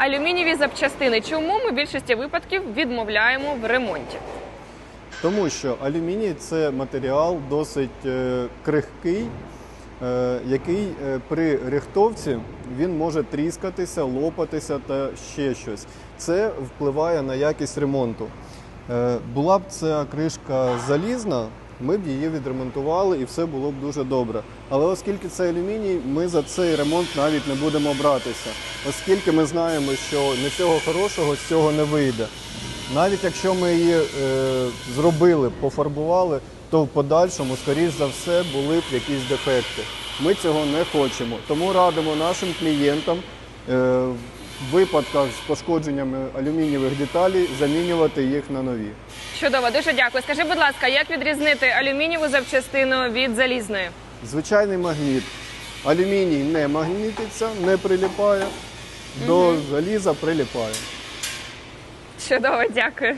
алюмінієві запчастини. Чому ми в більшості випадків відмовляємо в ремонті? Тому що алюміній це матеріал досить е, крихкий, е, який е, при рихтовці він може тріскатися, лопатися та ще щось. Це впливає на якість ремонту. Була б ця кришка залізна, ми б її відремонтували і все було б дуже добре. Але оскільки це алюміній, ми за цей ремонт навіть не будемо братися, оскільки ми знаємо, що нічого хорошого з цього не вийде. Навіть якщо ми її е, зробили, пофарбували, то в подальшому, скоріш за все, були б якісь дефекти. Ми цього не хочемо. Тому радимо нашим клієнтам е, в випадках з пошкодженнями алюмінієвих деталей замінювати їх на нові. Чудово, дуже дякую. Скажи, будь ласка, як відрізнити алюмінієву запчастину від залізної? Звичайний магніт. Алюміній не магнітиться, не приліпає, до заліза приліпає. Чудово, дякую.